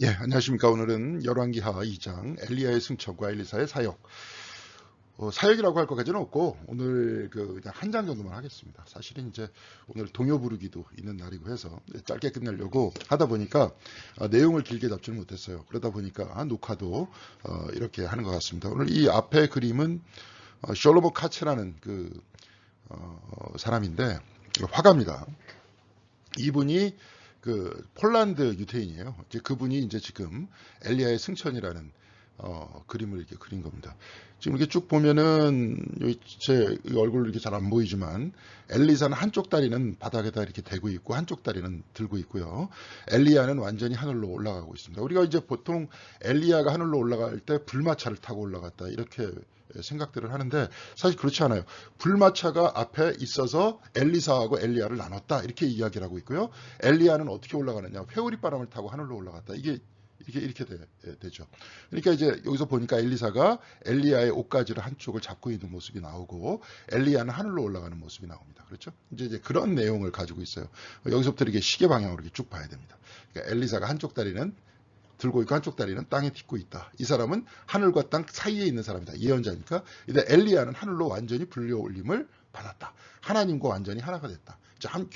예, 안녕하십니까. 오늘은 열왕기하 2장 엘리야의 승천과 엘리사의 사역. 어, 사역이라고 할 것까지는 없고 오늘 그 그냥 한 장 정도만 하겠습니다. 사실은 이제 오늘 동요 부르기도 있는 날이고 해서 짧게 끝내려고 하다 보니까 어, 내용을 길게 잡지는 못했어요. 그러다 보니까 녹화도 어, 이렇게 하는 것 같습니다. 오늘 이 앞에 그림은 어, 셜로버 카츠라는 그 어, 사람인데 화가입니다. 이분이 그 폴란드 유태인이에요. 이제 그분이 이제 지금 엘리야의 승천이라는 어, 그림을 이렇게 그린 겁니다. 지금 이렇게 쭉 보면은 제 얼굴 이렇게 잘 안 보이지만 엘리사는 한쪽 다리는 바닥에다 이렇게 대고 있고 한쪽 다리는 들고 있고요. 엘리야는 완전히 하늘로 올라가고 있습니다. 우리가 이제 보통 엘리야가 하늘로 올라갈 때 불마차를 타고 올라갔다 이렇게 생각들을 하는데 사실 그렇지 않아요. 불마차가 앞에 있어서 엘리사하고 엘리야를 나눴다 이렇게 이야기를 하고 있고요. 엘리야는 어떻게 올라가느냐 회오리 바람을 타고 하늘로 올라갔다 이게 이렇게 이렇게 되, 죠 그러니까 이제 여기서 보니까 엘리사가 엘리야의 옷가지를 한쪽을 잡고 있는 모습이 나오고 엘리야는 하늘로 올라가는 모습이 나옵니다. 그렇죠? 이제, 이제 그런 내용을 가지고 있어요. 여기서부터 이렇게 시계 방향으로 이렇게 쭉 봐야 됩니다. 그러니까 엘리사가 한쪽 다리는 들고 있고 한쪽 다리는 땅에 딛고 있다. 이 사람은 하늘과 땅 사이에 있는 사람이다. 예언자니까. 근데 엘리야는 하늘로 완전히 불려 올림을 받았다. 하나님과 완전히 하나가 됐다. 자, 한,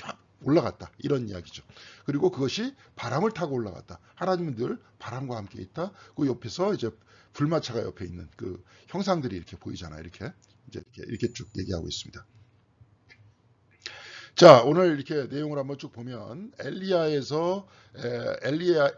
올라갔다. 이런 이야기죠. 그리고 그것이 바람을 타고 올라갔다. 하나님은 늘 바람과 함께 있다. 그 옆에서 이제 불마차가 옆에 있는 그 형상들이 이렇게 보이잖아요. 이렇게 이제 이렇게, 이렇게 쭉 얘기하고 있습니다. 자, 오늘 이렇게 내용을 한번 쭉 보면 엘리야에서 에, 엘리야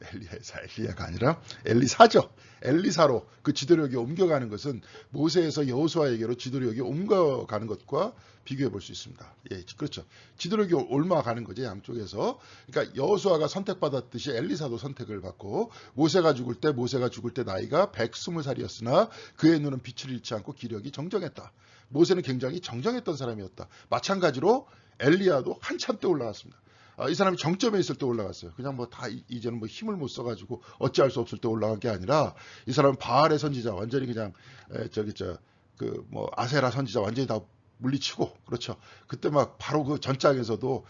엘리야사 엘리야가 아니라 엘리사죠. 엘리사로 그 지도력이 옮겨가는 것은 모세에서 여호수아에게로 지도력이 옮겨가는 것과 비교해 볼 수 있습니다. 예, 그렇죠. 지도력이 옮아가는 거죠 양쪽에서. 그러니까 여호수아가 선택받았듯이 엘리사도 선택을 받고 모세가 죽을 때 모세가 죽을 때 나이가 120살이었으나 그의 눈은 빛을 잃지 않고 기력이 정정했다. 모세는 굉장히 정정했던 사람이었다. 마찬가지로 엘리야도 한참 때 올라갔습니다. 아, 이 사람이 정점에 있을 때 올라갔어요. 그냥 뭐 다 이제는 뭐 힘을 못 써가지고 어찌할 수 없을 때 올라간 게 아니라 이 사람은 바알의 선지자 완전히 그냥 에, 저기 저 그 뭐 아세라 선지자 완전히 다 물리치고 그렇죠. 그때 막 바로 그 전장에서도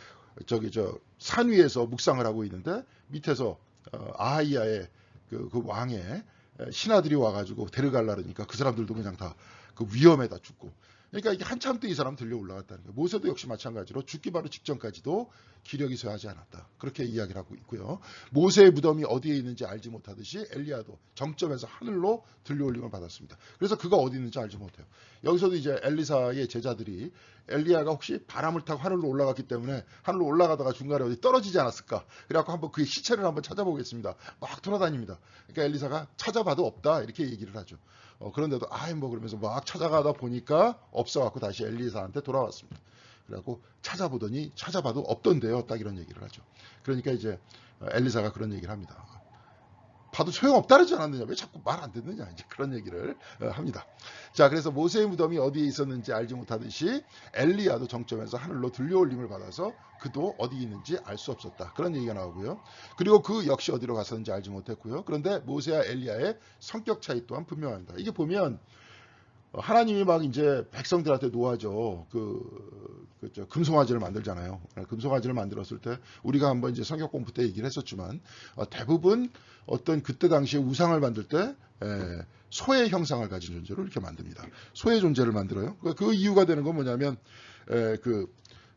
저기 저 산 위에서 묵상을 하고 있는데 밑에서 어, 아하이야의 그, 그 왕의 신하들이 와가지고 데려갈라 그러니까 그 사람들도 그냥 다 그 위험에다 죽고 그러니까 이게 한참 때 이 사람 들려 올라갔다는 거예요. 모세도 역시 마찬가지로 죽기 바로 직전까지도 기력이 쇠하지 않았다. 그렇게 이야기를 하고 있고요. 모세의 무덤이 어디에 있는지 알지 못하듯이 엘리야도 정점에서 하늘로 들려올림을 받았습니다. 그래서 그가 어디 있는지 알지 못해요. 여기서도 이제 엘리사의 제자들이 엘리야가 혹시 바람을 타고 하늘로 올라갔기 때문에 하늘로 올라가다가 중간에 어디 떨어지지 않았을까? 그래갖고 한번 그의 시체를 한번 찾아보겠습니다. 막 돌아다닙니다. 그러니까 엘리사가 찾아봐도 없다 이렇게 얘기를 하죠. 어, 그런데도 아이 뭐 그러면서 막 찾아가다 보니까 없어갖고 다시 엘리사한테 돌아왔습니다. 그래갖고 찾아보더니 찾아봐도 없던데요. 딱 이런 얘기를 하죠. 그러니까 이제 엘리사가 그런 얘기를 합니다. 봐도 소용없다르지 않았느냐 왜 자꾸 말 안 듣느냐 이제 그런 얘기를 어, 합니다. 자 그래서 모세의 무덤이 어디에 있었는지 알지 못하듯이 엘리야도 정점에서 하늘로 들려올림을 받아서 그도 어디 있는지 알 수 없었다 그런 얘기가 나오고요. 그리고 그 역시 어디로 갔었는지 알지 못했고요. 그런데 모세와 엘리야의 성격 차이 또한 분명합니다. 이게 보면 하나님이 막 이제 백성들한테 놓아져 그, 그 금송아지를 만들잖아요. 금송아지를 만들었을 때 우리가 한번 이제 성격 공부 때 얘기를 했었지만 어, 대부분 어떤 그때 당시에 우상을 만들 때 에, 소의 형상을 가진 존재로 이렇게 만듭니다. 소의 존재를 만들어요. 그, 그 이유가 되는 건 뭐냐면 에, 그,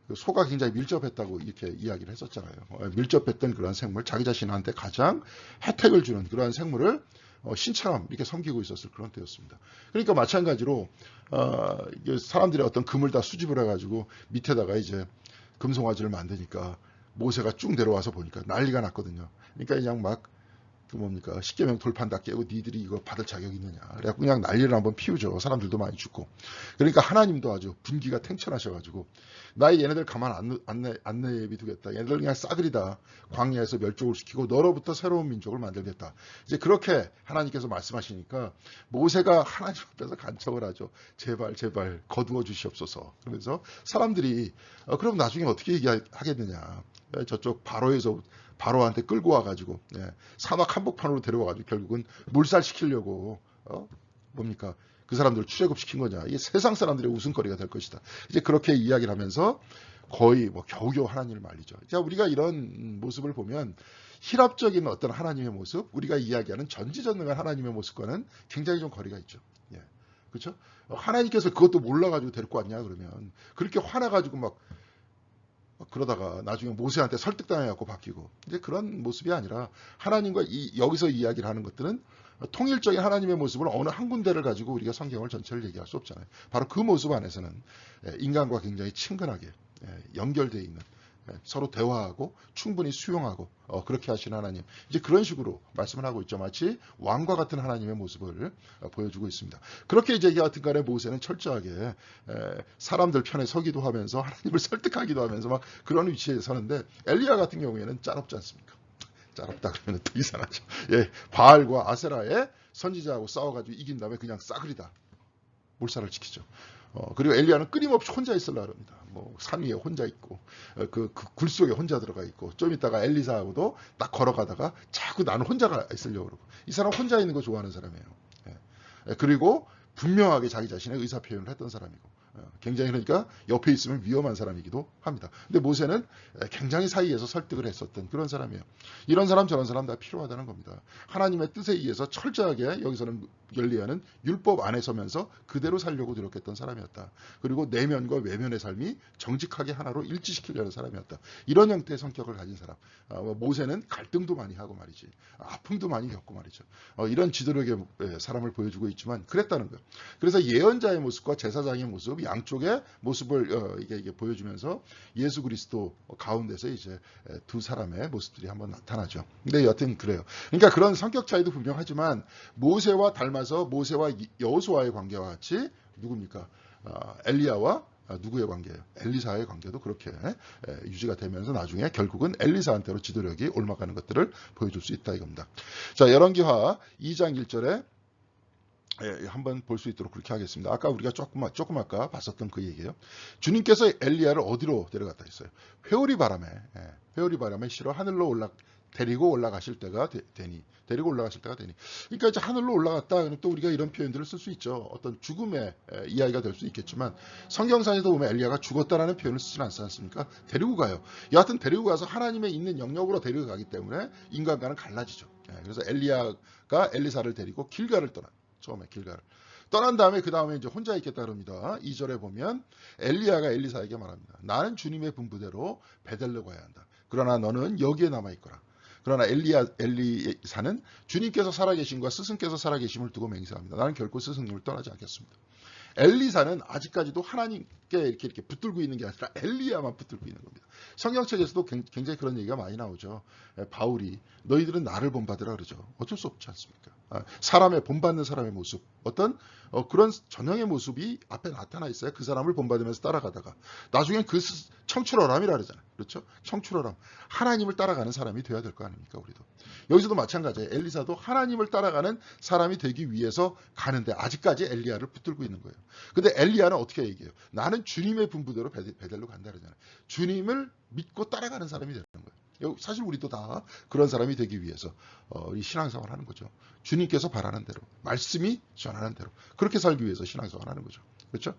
그 소가 굉장히 밀접했다고 이렇게 이야기를 했었잖아요. 어, 밀접했던 그런 생물, 자기 자신한테 가장 혜택을 주는 그러한 생물을 어, 신처럼 이렇게 섬기고 있었을 그런 때였습니다. 그러니까 마찬가지로 어, 사람들이 어떤 금을 다 수집을 해가지고 밑에다가 이제 금송아지를 만드니까 모세가 쭉 내려와서 보니까 난리가 났거든요. 그러니까 그냥 막 그 뭡니까? 십계명 돌판 다 깨고 니들이 이거 받을 자격 있느냐. 그래갖고 그냥 난리를 한번 피우죠. 사람들도 많이 죽고. 그러니까 하나님도 아주 분기가 탱천하셔가지고 나의 얘네들 가만 안, 안, 안 내비 두겠다. 얘네들 그냥 싸그리다. 광야에서 멸종을 시키고 너로부터 새로운 민족을 만들겠다. 이제 그렇게 하나님께서 말씀하시니까 모세가 하나님 앞에서 간청을 하죠. 제발 제발 거두어 주시옵소서. 그러면서 사람들이 어, 그럼 나중에 어떻게 얘기하겠느냐. 저쪽 바로에서 바로한테 끌고 와가지고 예, 사막 한복판으로 데려와가지고 결국은 물살시키려고 어? 뭡니까 그 사람들을 출애굽 시킨 거냐 이게 세상 사람들의 웃음거리가 될 것이다 이제 그렇게 이야기를 하면서 거의 뭐 겨우겨우 하나님을 말리죠. 자, 우리가 이런 모습을 보면 희랍적인 어떤 하나님의 모습, 우리가 이야기하는 전지전능한 하나님의 모습과는 굉장히 좀 거리가 있죠. 예. 그렇죠? 하나님께서 그것도 몰라가지고 데리고 왔냐 그러면 그렇게 화나가지고 막, 막 그러다가 나중에 모세한테 설득당해갖고 바뀌고 이제 그런 모습이 아니라 하나님과 이, 여기서 이야기를 하는 것들은 통일적인 하나님의 모습을 어느 한 군데를 가지고 우리가 성경을 전체를 얘기할 수 없잖아요. 바로 그 모습 안에서는 예, 인간과 굉장히 친근하게 예, 연결되어 있는 예, 서로 대화하고 충분히 수용하고 어, 그렇게 하시는 하나님. 이제 그런 식으로 말씀을 하고 있죠. 마치 왕과 같은 하나님의 모습을 어, 보여주고 있습니다. 그렇게 이제 여하튼 간에 모세는 철저하게 에, 사람들 편에 서기도 하면서 하나님을 설득하기도 하면서 막 그런 위치에 서는데 엘리야 같은 경우에는 짜롭지 않습니까? 짜롭다 그러면 또 이상하죠. 예, 바알과 아세라의 선지자하고 싸워가지고 이긴 다음에 그냥 싸그리다 몰살을 지키죠 어, 그리고 엘리야는 끊임없이 혼자 있으려 합니다. 뭐 산 위에 혼자 있고 어, 그, 그 굴 속에 혼자 들어가 있고 좀 있다가 엘리사하고도 딱 걸어가다가 자꾸 나는 혼자가 있으려고 그러고 이 사람 혼자 있는 거 좋아하는 사람이에요. 예. 예, 그리고 분명하게 자기 자신의 의사 표현을 했던 사람이고 어, 굉장히 그러니까 옆에 있으면 위험한 사람이기도 합니다. 근데 모세는 굉장히 사이에서 설득을 했었던 그런 사람이에요. 이런 사람 저런 사람 다 필요하다는 겁니다. 하나님의 뜻에 의해서 철저하게 여기서는 열리하는 율법 안에 서면서 그대로 살려고 노력했던 사람이었다. 그리고 내면과 외면의 삶이 정직하게 하나로 일치시키려는 사람이었다. 이런 형태의 성격을 가진 사람. 어, 모세는 갈등도 많이 하고 말이지. 아픔도 많이 겪고 말이죠. 어, 이런 지도력의 사람을 보여주고 있지만 그랬다는 거예요. 그래서 예언자의 모습과 제사장의 모습 양쪽의 모습을 어, 이게, 이게 보여주면서 예수 그리스도 가운데서 이제 두 사람의 모습들이 한번 나타나죠. 근데 여튼 그래요. 그러니까 그런 성격 차이도 분명하지만 모세와 닮아서 모세와 여호수아의 관계와 같이 누굽니까? 어, 엘리야와 누구의 관계예요? 엘리사의 관계도 그렇게 유지가 되면서 나중에 결국은 엘리사한테로 지도력이 올라가는 것들을 보여줄 수 있다 이겁니다. 자, 열왕기하 2장 1절에 예, 한번 볼 수 있도록 그렇게 하겠습니다. 아까 우리가 조금, 조금 아까 봤었던 그 얘기예요. 주님께서 엘리야를 어디로 데려갔다 했어요? 회오리 바람에, 예, 회오리 바람에 실어 하늘로 올라, 데리고 올라가실 때가 되, 니 데리고 올라가실 때가 되니. 그러니까 이제 하늘로 올라갔다. 그럼 또 우리가 이런 표현들을 쓸 수 있죠. 어떤 죽음의 예, 이야기가 될 수 있겠지만 성경상에서 보면 엘리야가 죽었다라는 표현을 쓰지 않지 않습니까? 데리고 가요. 여하튼 데리고 가서 하나님의 있는 영역으로 데리고 가기 때문에 인간과는 갈라지죠. 예, 그래서 엘리야가 엘리사를 데리고 길가를 떠나. 처음에 길가를. 떠난 다음에 그 다음에 이제 혼자 있겠다 그럽니다. 2절에 보면 엘리야가 엘리사에게 말합니다. 나는 주님의 분부대로 베델로 가야 한다. 그러나 너는 여기에 남아 있거라. 그러나 엘리야 엘리사는 주님께서 살아계신과 스승께서 살아계심을 두고 맹세합니다. 나는 결코 스승님을 떠나지 않겠습니다. 엘리사는 아직까지도 하나님께 이렇게 이렇게 붙들고 있는 게 아니라 엘리야만 붙들고 있는 겁니다. 성경책에서도 굉장히 그런 얘기가 많이 나오죠. 바울이 너희들은 나를 본받으라 그러죠. 어쩔 수 없지 않습니까? 아, 사람의 본받는 사람의 모습 어떤 어, 그런 전형의 모습이 앞에 나타나 있어요. 그 사람을 본받으면서 따라가다가 나중엔 그 청출어람이라 그러잖아요. 그렇죠? 청출어람 하나님을 따라가는 사람이 돼야 될 거 아닙니까? 우리도 여기서도 마찬가지예요. 엘리사도 하나님을 따라가는 사람이 되기 위해서 가는데 아직까지 엘리야를 붙들고 있는 거예요. 근데 엘리야는 어떻게 얘기해요? 나는 주님의 분부대로 베델로 간다 그러잖아요. 주님을 믿고 따라가는 사람이 되는 거예요. 사실 우리도 다 그런 사람이 되기 위해서 어, 신앙생활 하는 거죠. 주님께서 바라는 대로, 말씀이 전하는 대로 그렇게 살기 위해서 신앙생활 하는 거죠. 그렇죠?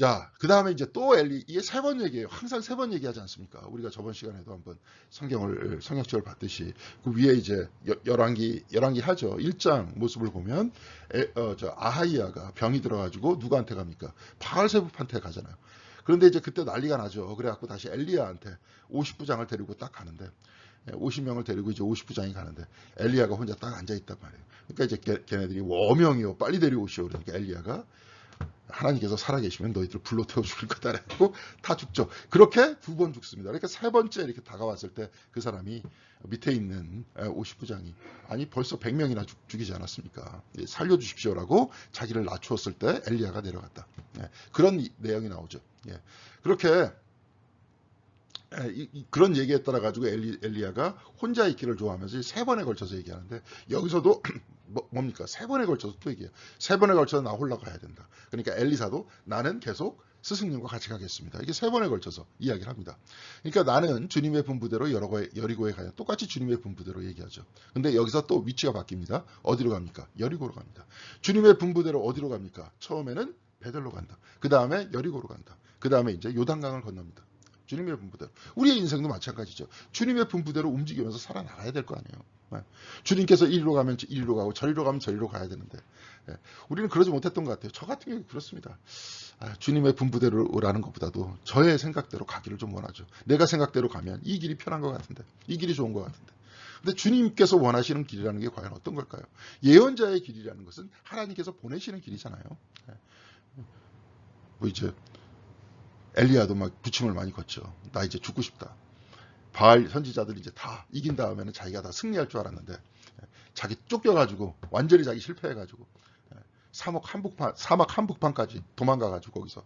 자, 그 다음에 이제 또 엘리, 이게 세 번 얘기해요. 항상 세 번 얘기하지 않습니까? 우리가 저번 시간에도 한번 성경을, 성경책을 봤듯이 그 위에 이제 열왕기, 열왕기 하죠. 1장 모습을 보면 에, 어, 저 아하이야가 병이 들어가지고 누구한테 갑니까? 바알세부한테 가잖아요. 그런데 이제 그때 난리가 나죠. 그래갖고 다시 엘리야한테 50부장을 데리고 딱 가는데 50명을 데리고 이제 50부장이 가는데 엘리야가 혼자 딱 앉아 있단 말이에요. 그러니까 이제 걔네들이 워명이요 빨리 데려오시오. 그러니까 엘리야가 하나님께서 살아계시면 너희들 불로 태워 죽일 거다. 라고 다 죽죠. 그렇게 두 번 죽습니다. 그러니까 세 번째 이렇게 다가왔을 때 그 사람이 밑에 있는 50부장이 아니 벌써 100명이나 죽, 이지 않았습니까? 예, 살려주십시오라고 자기를 낮추었을 때 엘리야가 내려갔다. 예, 그런 내용이 나오죠. 예, 그렇게 그런 얘기에 따라 가지고 엘리, 엘리 야가 혼자 있기를 좋아하면서 세 번에 걸쳐서 얘기하는데 여기서도 뭐, 뭡니까 세 번에 걸쳐서 또 얘기해요. 세 번에 걸쳐서 나 홀라 가야 된다. 그러니까 엘리사도 나는 계속 스승님과 같이 가겠습니다. 이게 세 번에 걸쳐서 이야기를 합니다. 그러니까 나는 주님의 분부대로 여러고에, 여리고에 가요. 똑같이 주님의 분부대로 얘기하죠. 근데 여기서 또 위치가 바뀝니다. 어디로 갑니까? 여리고로 갑니다. 주님의 분부대로 어디로 갑니까? 처음에는 베델로 간다. 그 다음에 여리고로 간다. 그 다음에 이제 요단강을 건넙니다. 주님의 분부대로. 우리의 인생도 마찬가지죠. 주님의 분부대로 움직이면서 살아나가야 될 거 아니에요. 예. 주님께서 이리로 가면 이리로 가고 저리로 가면 저리로 가야 되는데 예. 우리는 그러지 못했던 것 같아요. 저 같은 경우 그렇습니다. 아, 주님의 분부대로라는 것보다도 저의 생각대로 가기를 좀 원하죠. 내가 생각대로 가면 이 길이 편한 것 같은데 이 길이 좋은 것 같은데 근데 주님께서 원하시는 길이라는 게 과연 어떤 걸까요? 예언자의 길이라는 것은 하나님께서 보내시는 길이잖아요. 예. 뭐 이제 엘리야도 막 부침을 많이 걷죠. 나 이제 죽고 싶다. 바알 선지자들 이제 다 이긴 다음에는 자기가 다 승리할 줄 알았는데 예, 자기 쫓겨가지고 완전히 자기 실패해가지고 예, 사막 한복판 사막 한복판까지 도망가가지고 거기서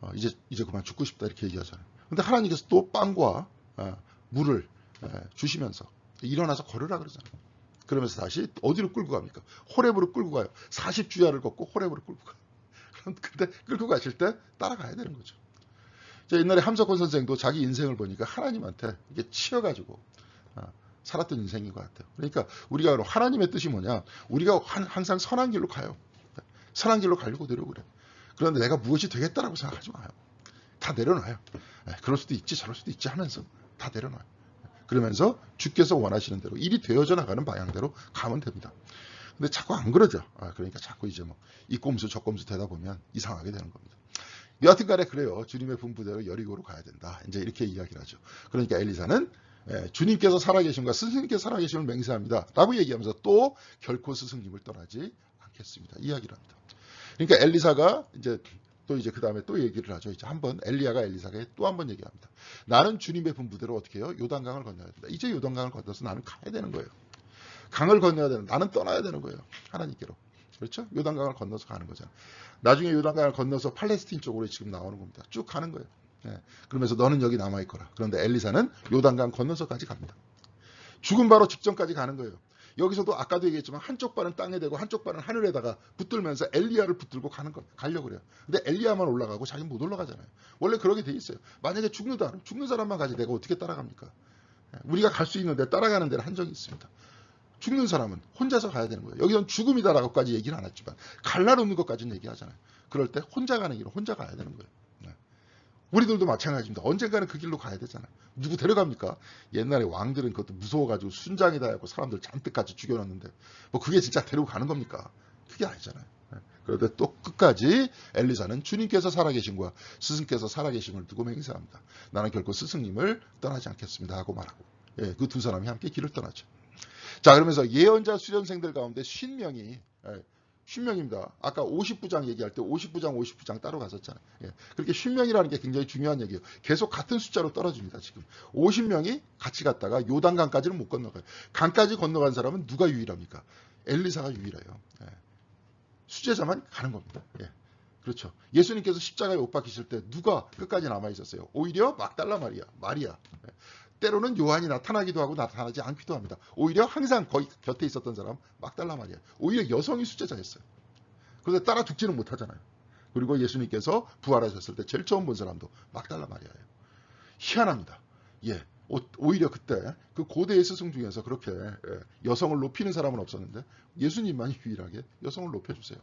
어, 이제 이제 그만 죽고 싶다 이렇게 얘기하잖아요. 근데 하나님께서 또 빵과 어, 물을 예, 주시면서 일어나서 걸으라 그러잖아요. 그러면서 다시 어디로 끌고 갑니까? 호랩으로 끌고 가요. 40주야를 걷고 호랩으로 끌고 가요. 근데 끌고 가실 때 따라가야 되는 거죠. 옛날에 함석헌 선생도 자기 인생을 보니까 하나님한테 이게 치여가지고 어, 살았던 인생인 것 같아요. 그러니까 우리가 하나님의 뜻이 뭐냐? 우리가 항상 선한 길로 가요. 선한 길로 가려고 노력을 해. 그런데 내가 무엇이 되겠다라고 생각하지 마요. 다 내려놔요. 예, 그럴 수도 있지, 저럴 수도 있지 하면서 다 내려놔요. 그러면서 주께서 원하시는 대로 일이 되어져 나가는 방향대로 가면 됩니다. 근데 자꾸 안 그러죠. 아, 그러니까 자꾸 이제 뭐 이 꼼수 저 꼼수 되다 보면 이상하게 되는 겁니다. 여하튼 간에 그래요. 주님의 분부대로 여리고로 가야 된다. 이제 이렇게 이야기를 하죠. 그러니까 엘리사는 예, 주님께서 살아계신과 스승님께서 살아계심을 맹세합니다. 라고 얘기하면서 또 결코 스승님을 떠나지 않겠습니다. 이야기를 합니다. 그러니까 엘리사가 이제 또 이제 그 다음에 또 얘기를 하죠. 이제 한번 엘리야가 엘리사가 또 한 번 얘기합니다. 나는 주님의 분부대로 어떻게 해요? 요단강을 건너야 된다. 이제 요단강을 건너서 나는 가야 되는 거예요. 강을 건너야 되는 나는 떠나야 되는 거예요. 하나님께로. 그렇죠? 요단강을 건너서 가는 거잖아요. 나중에 요단강을 건너서 팔레스틴 쪽으로 지금 나오는 겁니다. 쭉 가는 거예요. 예. 그러면서 너는 여기 남아 있거라. 그런데 엘리사는 요단강 건너서까지 갑니다. 죽음 바로 직전까지 가는 거예요. 여기서도 아까도 얘기했지만 한쪽 발은 땅에 대고 한쪽 발은 하늘에다가 붙들면서 엘리야를 붙들고 가는 거 가려고 그래요. 근데 엘리야만 올라가고 자기는 못 올라가잖아요. 원래 그렇게 돼 있어요. 만약에 죽는다 죽는 사람만 가지 내가 어떻게 따라갑니까? 예. 우리가 갈 수 있는데 따라가는 데는 한정이 있습니다. 죽는 사람은 혼자서 가야 되는 거예요. 여기선 죽음이다라고까지 얘기는 안 했지만 갈날 없는 것까지는 얘기하잖아요. 그럴 때 혼자 가는 길은 혼자 가야 되는 거예요. 네. 우리들도 마찬가지입니다. 언젠가는 그 길로 가야 되잖아요. 누구 데려갑니까? 옛날에 왕들은 그것도 무서워가지고 순장이다 하고 사람들 잔뜩 같이 죽여놨는데 뭐 그게 진짜 데리고 가는 겁니까? 그게 아니잖아요. 네. 그런데 또 끝까지 엘리사는 주님께서 살아계신과 스승께서 살아계심을 두고 맹세합니다. 나는 결코 스승님을 떠나지 않겠습니다 하고 말하고 예, 그 두 사람이 함께 길을 떠나죠. 자, 그러면서 예언자 수련생들 가운데 50명이, 예, 50명입니다. 아까 50부장 얘기할 때 50부장, 50부장 따로 갔었잖아요. 예, 그렇게 50명이라는 게 굉장히 중요한 얘기예요. 계속 같은 숫자로 떨어집니다, 지금. 50명이 같이 갔다가 요단강까지는 못 건너가요. 강까지 건너간 사람은 누가 유일합니까? 엘리사가 유일해요. 예, 수제자만 가는 겁니다. 예. 그렇죠. 예수님께서 십자가에 못 박히실 때 누가 끝까지 남아 있었어요? 오히려 막달라 마리아, 마리아. 예. 때로는 요한이 나타나기도 하고 나타나지 않기도 합니다. 오히려 항상 거의 곁에 있었던 사람 막달라 말이야. 오히려 여성이 수제자였어요. 그런데 따라 죽지는 못하잖아요. 그리고 예수님께서 부활하셨을 때 제일 처음 본 사람도 막달라 마리아예요. 희한합니다. 예. 오히려 그때 그 고대의 스승 중에서 그렇게 예, 여성을 높이는 사람은 없었는데 예수님만이 유일하게 여성을 높여주세요.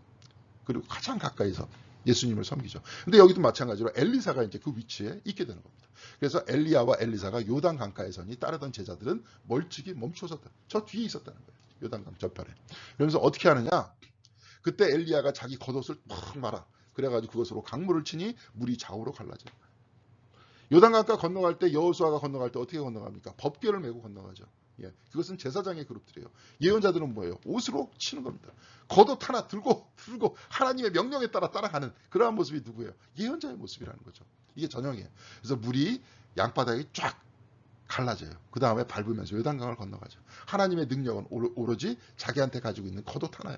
그리고 가장 가까이서 예수님을 섬기죠. 근데 여기도 마찬가지로 엘리사가 이제 그 위치에 있게 되는 겁니다. 그래서 엘리야와 엘리사가 요단 강가에 서니 따르던 제자들은 멀찍이 멈춰섰다. 저 뒤에 있었다는 거예요. 요단 강 저편에. 그러면서 어떻게 하느냐? 그때 엘리야가 자기 겉옷을 팍 말아. 그래가지고 그것으로 강물을 치니 물이 좌우로 갈라져. 요단강가 건너갈 때 여호수아가 건너갈 때 어떻게 건너갑니까? 법궤를 메고 건너가죠. 예, 그것은 제사장의 그룹들이에요. 예언자들은 뭐예요? 옷으로 치는 겁니다. 겉옷 하나 들고 들고 하나님의 명령에 따라 따라가는 그러한 모습이 누구예요? 예언자의 모습이라는 거죠. 이게 전형이에요. 그래서 물이 양바닥이 쫙 갈라져요. 그 다음에 밟으면서 요단강을 건너가죠. 하나님의 능력은 오로지 자기한테 가지고 있는 겉옷 하나야.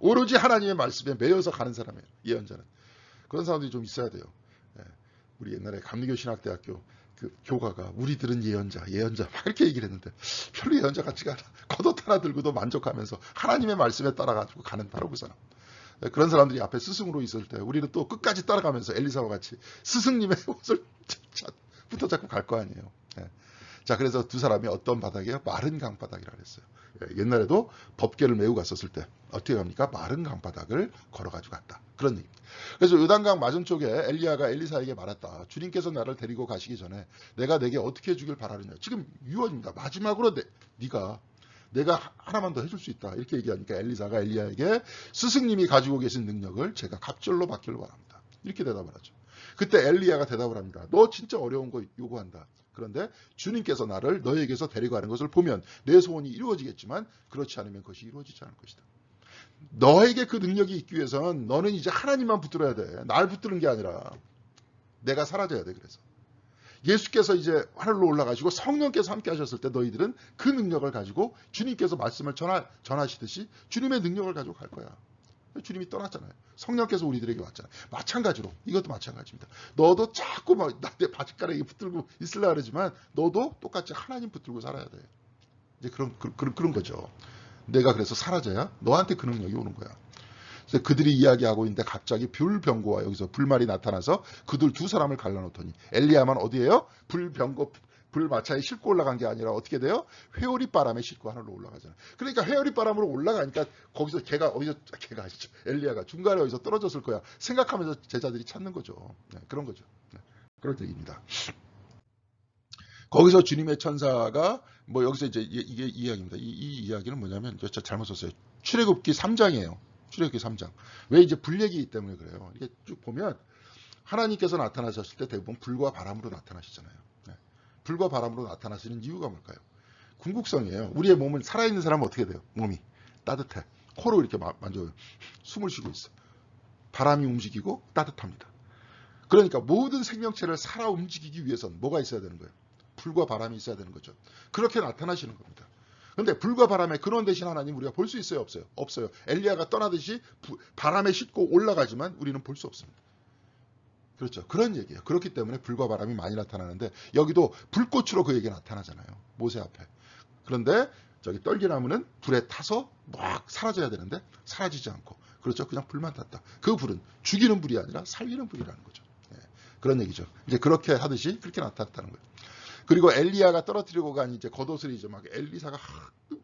오로지 하나님의 말씀에 매여서 가는 사람이에요. 예언자는. 그런 사람들이 좀 있어야 돼요. 예, 우리 옛날에 감리교 신학대학교 그 교가가 우리들은 예언자, 예언자 막 이렇게 얘기를 했는데 별로 예언자 같지가 않아. 겉옷 하나 들고도 만족하면서 하나님의 말씀에 따라가지고 가는 바로 그 사람. 네, 그런 사람들이 앞에 스승으로 있을 때 우리는 또 끝까지 따라가면서 엘리사와 같이 스승님의 옷을 붙어 잡고 갈 거 아니에요. 네. 자, 그래서 두 사람이 어떤 바닥이에요? 마른 강바닥이라 그랬어요. 예, 옛날에도 법계를 메고 갔었을 때 어떻게 합니까? 마른 강바닥을 걸어가지고 갔다. 그런 얘기입니다. 그래서 요단강 맞은쪽에 엘리야가 엘리사에게 말했다. 주님께서 나를 데리고 가시기 전에 내가 내게 어떻게 해주길 바라느냐. 지금 유언입니다. 마지막으로 내, 네가 내가 하나만 더 해줄 수 있다. 이렇게 얘기하니까 엘리사가 엘리야에게 스승님이 가지고 계신 능력을 제가 갑절로 받기를 바랍니다. 이렇게 대답을 하죠. 그때 엘리야가 대답을 합니다. 너 진짜 어려운 거 요구한다. 그런데 주님께서 나를 너에게서 데려가는 것을 보면 내 소원이 이루어지겠지만 그렇지 않으면 그것이 이루어지지 않을 것이다. 너에게 그 능력이 있기 위해서는 너는 이제 하나님만 붙들어야 돼. 날 붙드는 게 아니라 내가 사라져야 돼. 그래서 예수께서 이제 하늘로 올라가시고 성령께서 함께 하셨을 때 너희들은 그 능력을 가지고 주님께서 말씀을 전하, 전하시듯이 주님의 능력을 가지고 갈 거야. 주님이 떠났잖아요. 성령께서 우리들에게 왔잖아요. 마찬가지로 이것도 마찬가지입니다. 너도 자꾸 막내 바짓가락에 붙들고 있으려 그러지만 너도 똑같이 하나님 붙들고 살아야 돼. 이제 그런 그, 그, 그런 거죠. 내가 그래서 사라져야 너한테 그 능력이 오는 거야. 그래서 그들이 이야기하고 있는데 갑자기 불병거와 여기서 불말이 나타나서 그들 두 사람을 갈라놓더니 엘리야만 어디에요? 불병거 불마차에 싣고 올라간 게 아니라 어떻게 돼요? 회오리 바람에 싣고 하늘로 올라가잖아요. 그러니까 회오리 바람으로 올라가니까 거기서 걔가 어디서 걔가 아시죠? 엘리야가 중간에 어디서 떨어졌을 거야. 생각하면서 제자들이 찾는 거죠. 네, 그런 거죠. 네, 그런 얘기입니다. 거기서 주님의 천사가 뭐 여기서 이제 이게 이야기입니다. 이, 이 이야기는 뭐냐면 저 잘못 썼어요. 출애굽기 3장이에요. 출애굽기 3장. 왜 이제 불 얘기이기 때문에 그래요. 이게 쭉 보면 하나님께서 나타나셨을 때 대부분 불과 바람으로 나타나시잖아요. 네. 불과 바람으로 나타나시는 이유가 뭘까요? 궁극성이에요. 우리의 몸은 살아있는 사람은 어떻게 돼요? 몸이 따뜻해. 코로 이렇게 만져요. 숨을 쉬고 있어. 바람이 움직이고 따뜻합니다. 그러니까 모든 생명체를 살아 움직이기 위해서는 뭐가 있어야 되는 거예요? 불과 바람이 있어야 되는 거죠. 그렇게 나타나시는 겁니다. 근데 불과 바람의 근원 대신 하나님 우리가 볼 수 있어요, 없어요? 없어요. 엘리야가 떠나듯이 부, 바람에 싣고 올라가지만 우리는 볼 수 없습니다. 그렇죠. 그런 얘기예요. 그렇기 때문에 불과 바람이 많이 나타나는데 여기도 불꽃으로 그 얘기가 나타나잖아요. 모세 앞에. 그런데 저기 떨기나무는 불에 타서 막 사라져야 되는데 사라지지 않고 그렇죠. 그냥 불만 탔다. 그 불은 죽이는 불이 아니라 살리는 불이라는 거죠. 네. 그런 얘기죠. 이제 그렇게 하듯이 그렇게 나타났다는 거예요. 그리고 엘리야가 떨어뜨리고 간 이제 겉옷을 이제 막 엘리사가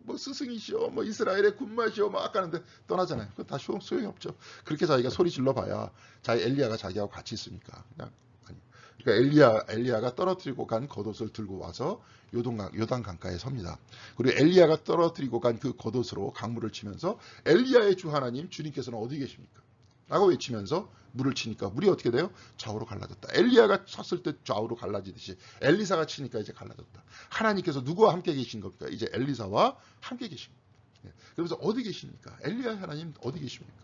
뭐 스승이시오, 뭐 이스라엘의 군마시오 막 하는데 떠나잖아요. 그거 다 소용이 없죠. 그렇게 자기가 소리 질러 봐야 자기 엘리야가 자기하고 같이 있으니까 그냥 아니. 그러니까 엘리야 엘리야가 떨어뜨리고 간 겉옷을 들고 와서 요동강 요단 강가에 섭니다. 그리고 엘리야가 떨어뜨리고 간 그 겉옷으로 강물을 치면서 엘리야의 주 하나님 주님께서는 어디 계십니까? 라고 외치면서 물을 치니까 물이 어떻게 돼요? 좌우로 갈라졌다. 엘리야가 쳤을 때 좌우로 갈라지듯이 엘리사가 치니까 이제 갈라졌다. 하나님께서 누구와 함께 계신 겁니까? 이제 엘리사와 함께 계신 겁니다. 예. 그러면서 어디 계십니까? 엘리야 하나님 어디 계십니까?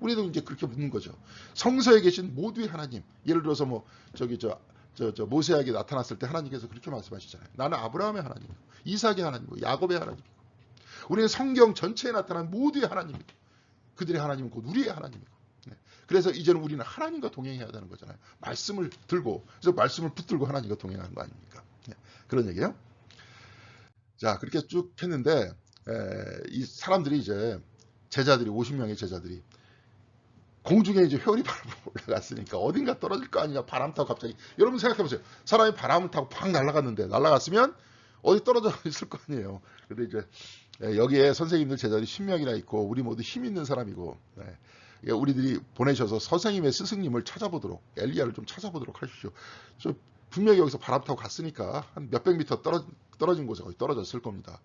우리도 이제 그렇게 묻는 거죠. 성서에 계신 모두의 하나님. 예를 들어서 뭐 저기 저 저, 저 모세에게 나타났을 때 하나님께서 그렇게 말씀하시잖아요. 나는 아브라함의 하나님이고 이삭의 하나님이고 야곱의 하나님이고 우리는 성경 전체에 나타난 모두의 하나님이고 그들의 하나님은 곧 우리의 하나님이고 네. 그래서 이제는 우리는 하나님과 동행해야 되는 거잖아요. 말씀을 들고 그래서 말씀을 붙들고 하나님과 동행하는 거 아닙니까? 네. 그런 얘기예요. 자 그렇게 쭉 했는데 에, 이 사람들이 이제 제자들이 50명의 제자들이 공중에 이제 회오리 바람으로 올라갔으니까 어딘가 떨어질 거 아니냐 바람 타고 갑자기 여러분 생각해 보세요. 사람이 바람을 타고 팍 날아갔는데 날아갔으면 어디 떨어져 있을 거 아니에요. 근데 이제 여기에 선생님들 제자들이 10명이나 있고 우리 모두 힘 있는 사람이고 네. 우리들이 보내셔서 선생님의 스승님을 찾아보도록 엘리야를 좀 찾아보도록 하십시오. 저 분명히 여기서 바람 타고 갔으니까 한 몇백 미터 떨어, 떨어진 곳에 거의 떨어졌을 겁니다.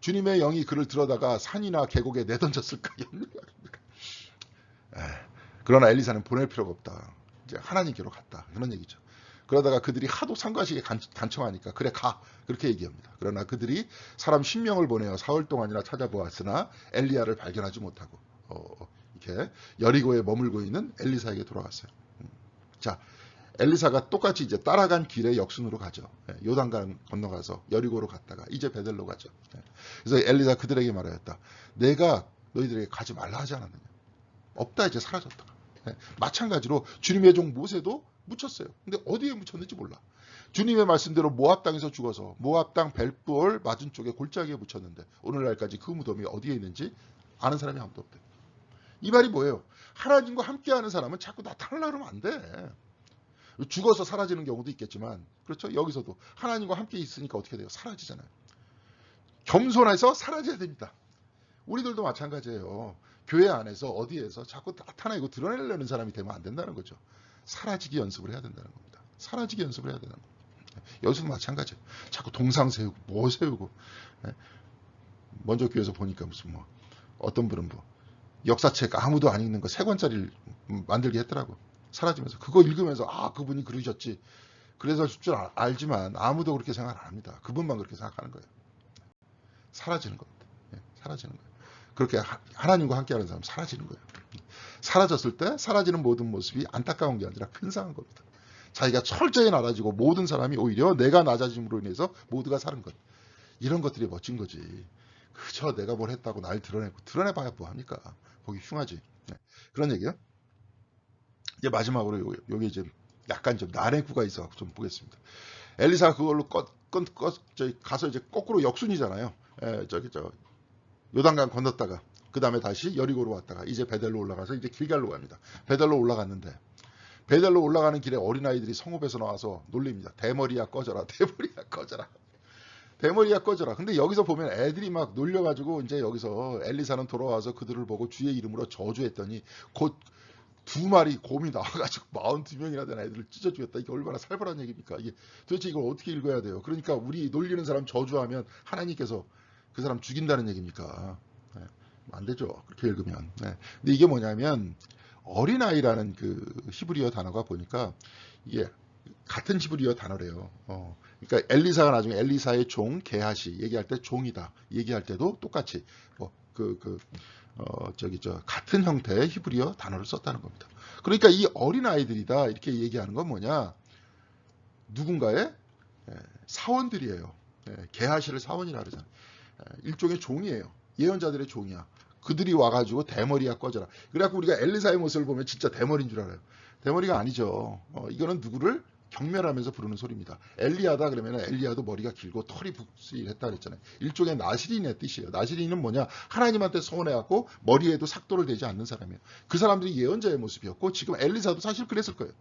주님의 영이 그를 들어다가 산이나 계곡에 내던졌을까? 그러나 엘리사는 보낼 필요가 없다. 이제 하나님께로 갔다. 그런 얘기죠. 그러다가 그들이 하도 상가식에 간청하니까 그래 가 그렇게 얘기합니다. 그러나 그들이 사람 10명을 보내어 사흘 동안이나 찾아보았으나 엘리야를 발견하지 못하고 어, 이렇게 여리고에 머물고 있는 엘리사에게 돌아갔어요. 음. 자, 엘리사가 똑같이 이제 따라간 길에 역순으로 가죠. 예, 요단강 건너가서 여리고로 갔다가 이제 베델로 가죠. 예. 그래서 엘리사 그들에게 말하였다. 내가 너희들에게 가지 말라 하지 않았느냐. 없다 이제 사라졌다. 예, 마찬가지로 주님의 종 모세도 묻혔어요. 근데 어디에 묻혔는지 몰라. 주님의 말씀대로 모압 땅에서 죽어서 모압 땅 벨부얼 맞은 쪽에 골짜기에 묻혔는데 오늘날까지 그 무덤이 어디에 있는지 아는 사람이 아무도 없대. 이 말이 뭐예요? 하나님과 함께하는 사람은 자꾸 나타나려 그러면 안 돼. 죽어서 사라지는 경우도 있겠지만 그렇죠. 여기서도 하나님과 함께 있으니까 어떻게 돼요? 사라지잖아요. 겸손해서 사라져야 됩니다. 우리들도 마찬가지예요. 교회 안에서 어디에서 자꾸 나타내고 드러내려는 사람이 되면 안 된다는 거죠. 사라지기 연습을 해야 된다는 겁니다. 사라지기 연습을 해야 되는 겁니다. 여기서도 마찬가지예요. 자꾸 동상 세우고 뭐 세우고 예. 먼저 교회에서 보니까 무슨 뭐 어떤 분은 뭐 역사책 아무도 안 읽는 거 세 권짜리를 만들게 했더라고. 사라지면서 그거 읽으면서 아 그분이 그러셨지. 그래서 줄 알- 알지만 아무도 그렇게 생각 안 합니다. 그분만 그렇게 생각하는 거예요. 사라지는 겁니다. 예, 사라지는 거예요. 그렇게 하- 하나님과 함께하는 사람 은 사라지는 거예요. 사라졌을 때 사라지는 모든 모습이 안타까운 게 아니라 근사한 겁니다. 자기가 철저히 낮아지고 모든 사람이 오히려 내가 낮아짐으로 인해서 모두가 사는 것. 이런 것들이 멋진 거지. 그저 내가 뭘 했다고 날 드러내고 드러내봐야 뭐합니까? 거기 흉하지. 네. 그런 얘기요. 이제 마지막으로 요, 요게 이제 약간 좀 난해구가 있어 좀 보겠습니다. 엘리사가 그걸로 껐, 껐, 껐, 저기 가서 이제 거꾸로 역순이잖아요. 예, 저기 저 요단강 건넜다가 그 다음에 다시 여리고로 왔다가 이제 베델로 올라가서 이제 길갈로 갑니다. 베델로 올라갔는데 베델로 올라가는 길에 어린아이들이 성읍에서 나와서 놀립니다. 대머리야 꺼져라. 대머리야 꺼져라. 대머리야 꺼져라. 근데 여기서 보면 애들이 막 놀려가지고 이제 여기서 엘리사는 돌아와서 그들을 보고 주의 이름으로 저주했더니 곧 두 마리 곰이 나와가지고 42명이나 되는 애들을 찢어 죽였다. 이게 얼마나 살벌한 얘기입니까? 이게 도대체 이걸 어떻게 읽어야 돼요? 그러니까 우리 놀리는 사람 저주하면 하나님께서 그 사람 죽인다는 얘기입니까? 네. 안 되죠. 그렇게 읽으면. 네. 근데 이게 뭐냐면 어린아이라는 그 히브리어 단어가 보니까 이게 같은 히브리어 단어래요. 어. 그러니까 엘리사가 나중에 엘리사의 종 게하시 얘기할 때 종이다. 얘기할 때도 똑같이 뭐그 그, 어, 저기 저 같은 형태의 히브리어 단어를 썼다는 겁니다. 그러니까 이 어린 아이들이다 이렇게 얘기하는 건 뭐냐? 누군가의 예, 사원들이에요. 예, 게하시를 사원이라 그러잖아요. 예, 일종의 종이에요. 예언자들의 종이야. 그들이 와가지고 대머리야 꺼져라. 그래갖고 우리가 엘리사의 모습을 보면 진짜 대머리인 줄 알아요. 대머리가 아니죠. 어, 이거는 누구를 경멸하면서 부르는 소리입니다. 엘리야다 그러면 엘리야도 머리가 길고 털이 북스일했다 그랬잖아요. 일종의 나시린의 뜻이에요. 나시린은 뭐냐? 하나님한테 서운해갖고 머리에도 삭도를 대지 않는 사람이에요. 그 사람들이 예언자의 모습이었고 지금 엘리사도 사실 그랬을 거예요.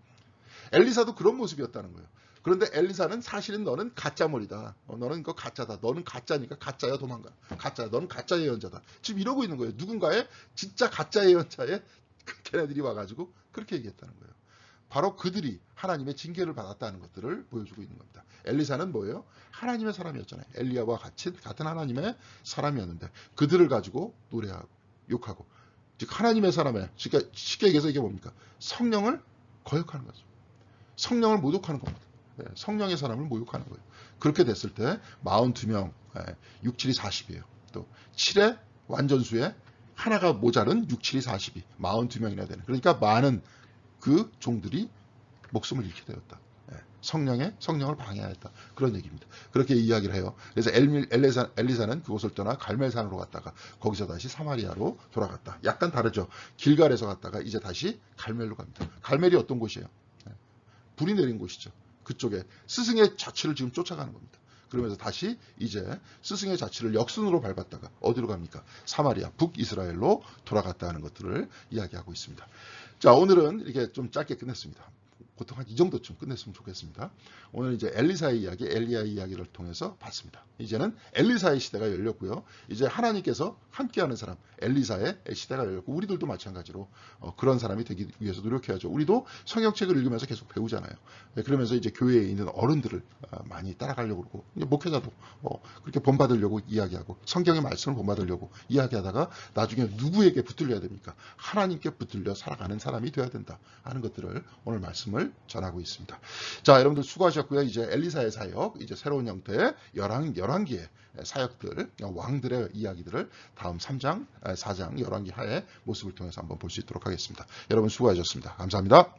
엘리사도 그런 모습이었다는 거예요. 그런데 엘리사는 사실은 너는 가짜 머리다. 어, 너는 그 가짜다. 너는 가짜니까 가짜야 도망가. 가짜야. 너는 가짜 예언자다. 지금 이러고 있는 거예요. 누군가의 진짜 가짜 예언자의 그 걔네들이 와가지고 그렇게 얘기했다는 거예요. 바로 그들이 하나님의 징계를 받았다는 것들을 보여주고 있는 겁니다. 엘리사는 뭐예요? 하나님의 사람이었잖아요. 엘리야와 같이 같은 하나님의 사람이었는데 그들을 가지고 노래하고 욕하고 즉 하나님의 사람의 그러니까 쉽게 얘기해서 이게 뭡니까? 성령을 거역하는 거죠. 성령을 모독하는 겁니다. 네, 성령의 사람을 모욕하는 거예요. 그렇게 됐을 때 42명, 6, 7이 40이에요. 또 7의 완전수에 하나가 모자른 6, 7이 42, 42명이나 되는. 그러니까 많은 그 종들이 목숨을 잃게 되었다. 예, 성령의 성령을 방해하였다. 그런 얘기입니다. 그렇게 이야기를 해요. 그래서 엘밀, 엘리사, 엘리사는 그곳을 떠나 갈멜산으로 갔다가 거기서 다시 사마리아로 돌아갔다. 약간 다르죠. 길갈에서 갔다가 이제 다시 갈멜로 갑니다. 갈멜이 어떤 곳이에요? 예, 불이 내린 곳이죠. 그쪽에 스승의 자취를 지금 쫓아가는 겁니다. 그러면서 다시 이제 스승의 자취를 역순으로 밟았다가 어디로 갑니까? 사마리아, 북이스라엘로 돌아갔다 하는 것들을 이야기하고 있습니다. 자, 오늘은 이렇게 좀 짧게 끝냈습니다. 보통 한 이 정도쯤 끝냈으면 좋겠습니다. 오늘 이제 엘리사의 이야기, 엘리야의 이야기를 통해서 봤습니다. 이제는 엘리사의 시대가 열렸고요. 이제 하나님께서 함께하는 사람, 엘리사의 시대가 열렸고 우리들도 마찬가지로 어, 그런 사람이 되기 위해서 노력해야죠. 우리도 성경책을 읽으면서 계속 배우잖아요. 네, 그러면서 이제 교회에 있는 어른들을 어, 많이 따라가려고 그러고 목회자도 어, 그렇게 본받으려고 이야기하고 성경의 말씀을 본받으려고 이야기하다가 나중에 누구에게 붙들려야 됩니까? 하나님께 붙들려 살아가는 사람이 돼야 된다 하는 것들을 오늘 말씀을 전하고 있습니다. 자, 여러분들 수고하셨고요. 이제 엘리사의 사역, 이제 새로운 형태의 열왕, 열왕기의 사역들, 왕들의 이야기들을 다음 3장, 4장, 열왕기 하의 모습을 통해서 한번 볼 수 있도록 하겠습니다. 여러분 수고하셨습니다. 감사합니다.